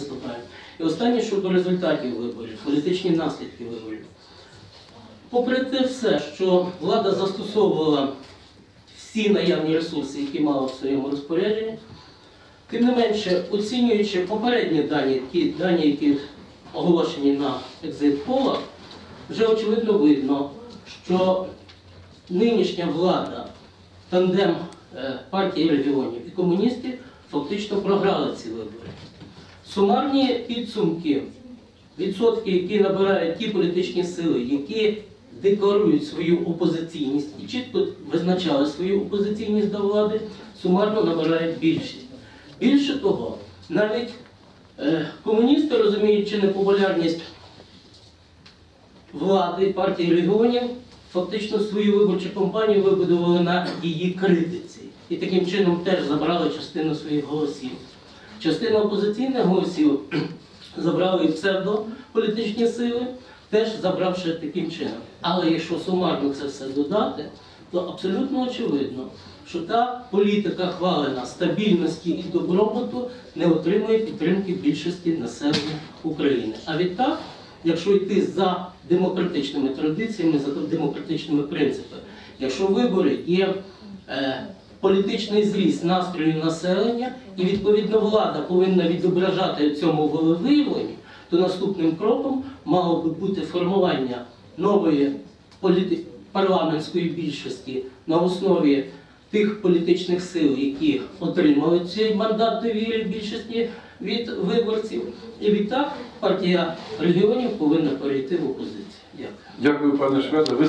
виступаємо. І останнє щодо результатів виборів, політичні наслідки виборів. Попри те все, що влада застосовувала всі наявні ресурси, які мала в своєму розпорядженні, тим не менше, оцінюючи попередні дані, ті дані, які оголошені на екзит-полах, вже очевидно видно, що нинішня влада, тандем е, партії регіонів і комуністів фактично програли ці вибори. Сумарні підсумки, відсотки, які набирають ті політичні сили, які декларують свою опозиційність і чітко визначали свою опозиційність до влади, сумарно набирають більшість. Більше того, навіть е, комуністи, розуміючи непопулярність влади партії регіонів, фактично свою виборчу кампанію вибудували на її критиці. І таким чином теж забрали частину своїх голосів. Частина опозиційних голосів забрали псевдополітичні сили, теж забравши таким чином. Але якщо сумарно це все додати, то абсолютно очевидно, що та політика хвалена стабільності і добробуту не отримує підтримки більшості населення України. А відтак, якщо йти за демократичними традиціями, за демократичними принципами, якщо вибори є е, політичний зріст настрою населення, і відповідно влада повинна відображати цьому волевиявленні, то наступним кроком мало би бути формування нової політи- парламентської більшості на основі тих політичних сил, які отримали цей мандат довіри більшості від виборців. І відтак партія регіонів повинна перейти в опозицію. Дякую. Дякую, пане Шведе. Ви